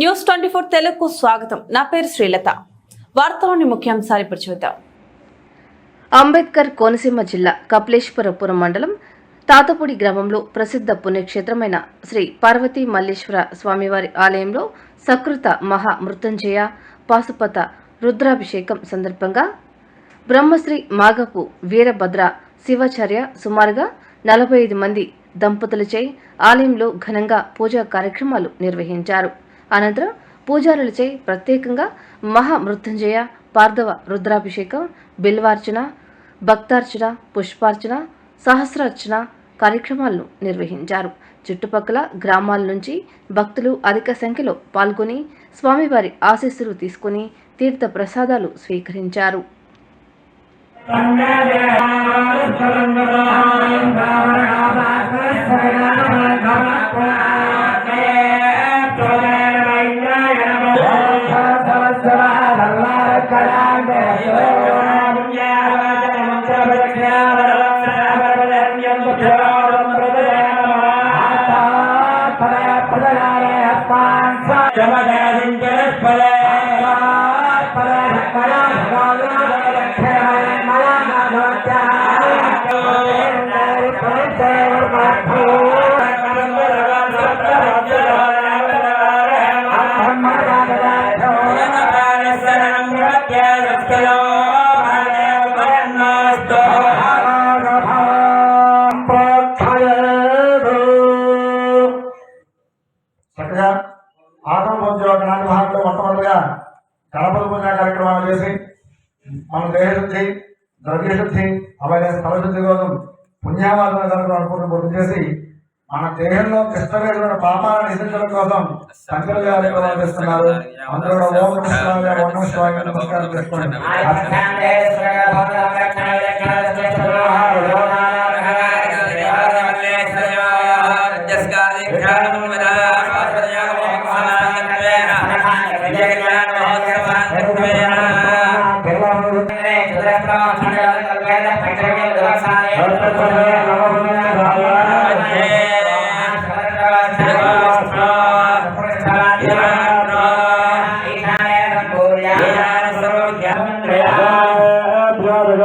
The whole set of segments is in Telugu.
న్యూస్ ట్వంటీ ఫోర్ తెలుగుకు స్వాగతం. నా పేరు శ్రీలత. వార్తలోని ముఖ్యాంశాలు ఇప్పుడు చూద్దాం. అంబేద్కర్ కోనసీమ జిల్లా కపిలేశ్వరపురం మండలం తాతపూడి గ్రామంలో ప్రసిద్ధ పుణ్యక్షేత్రమైన శ్రీ పార్వతీ మల్లేశ్వర స్వామివారి ఆలయంలో సకృత మహా మృత్యుంజయ పాశుపత రుద్రాభిషేకం సందర్భంగా బ్రహ్మశ్రీ మాగపు వీరభద్ర శివాచార్య సుమారుగా నలభై ఐదు మంది దంపతులచే ఆలయంలో ఘనంగా పూజా కార్యక్రమాలు నిర్వహించారు. అనంతరం పూజారులచే ప్రత్యేకంగా మహామృత్యుంజయ పార్థవ రుద్రాభిషేకం బిల్వార్చన భక్తార్చన పుష్పార్చన సహస్రార్చన కార్యక్రమాలను నిర్వహించారు. చుట్టుపక్కల గ్రామాల నుంచి భక్తులు అధిక సంఖ్యలో పాల్గొని స్వామివారి ఆశీస్సులు తీసుకుని తీర్థ ప్రసాదాలు స్వీకరించారు. చక్కగా ఆటం పూజ ఒక నాటి మొట్టమొదటిగా గణపతి పూజ కార్యక్రమాలు చేసి మన దేహశుద్ధి ద్రవ్యశుద్ధి అలాగే స్థలశుద్ధి కోసం పుణ్యావాదన కార్యక్రమాలు పూర్తి చేసి మన దేహంలో కష్టమైన పాపాలను నిధించడం కోసం సంకల కార్యక్రమాలు చేస్తున్నారు అందరూ కూడా ఓం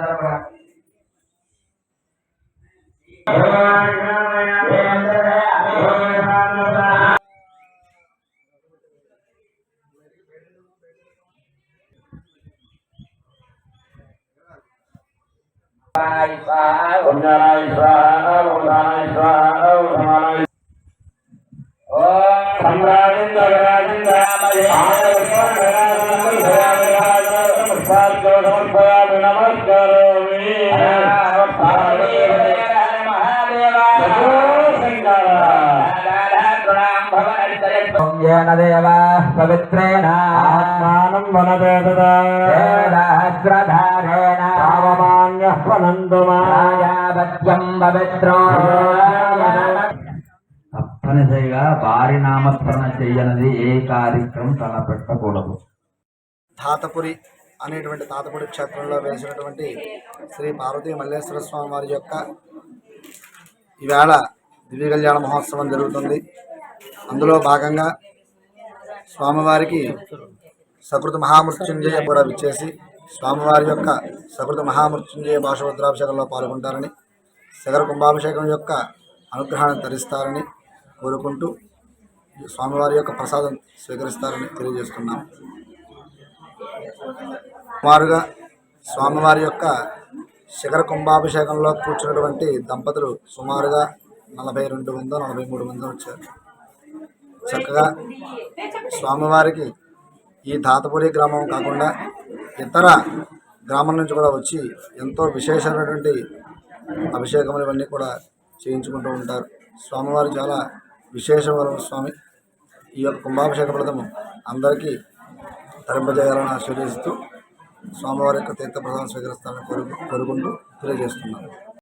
నమః శివాయ ఓం నమః శివాయ అని నమస్కారం చేసుకోండి येन देवाः पवित्रेण आत्मानं वनदेतदाहस्रधारेण पावमान्यः वनन्दुमायावत्यं पवित्रो తప్పనిసరిగా వారి నామస్మరణ చేయనది ఏ కార్యక్రమం తలపెట్టకూడదు. తాతపురి అనేటువంటి తాతపురి క్షేత్రంలో వెలిసినటువంటి శ్రీ పార్వతీ మల్లేశ్వర స్వామి వారి యొక్క ఈవేళ దివ్య కళ్యాణ మహోత్సవం జరుగుతుంది. అందులో భాగంగా స్వామివారికి సకృత మహామృత్యుంజయ కూడా విచ్చేసి స్వామివారి యొక్క సకృత మహామృత్యుంజయ భాషభద్రాభిషేకంలో పాల్గొంటారని శగర కుంభాభిషేకం యొక్క అనుగ్రహాన్ని ధరిస్తారని కోరుకుంటూ స్వామివారి యొక్క ప్రసాదం స్వీకరిస్తారని తెలియజేస్తున్నాం. సుమారుగా స్వామివారి యొక్క శిఖర కుంభాభిషేకంలో కూర్చున్నటువంటి దంపతులు సుమారుగా నలభై రెండు మంది నలభై మూడు మంది వచ్చారు. చక్కగా స్వామివారికి ఈ తాతపురి గ్రామం కాకుండా ఇతర గ్రామం నుంచి కూడా వచ్చి ఎంతో విశేషమైనటువంటి అభిషేకములు ఇవన్నీ కూడా చేయించుకుంటూ ఉంటారు. స్వామివారు చాలా విశేషవరం స్వామి ఈ యొక్క కుంభాభిషేక ఫలితము అందరికీ తరింపజేయాలని ఆశీర్వదిస్తూ స్వామివారి యొక్క తీర్థ ప్రధాన స్వీకరిస్తానని కోరు కోరుకుంటూ తెలియజేస్తున్నాను.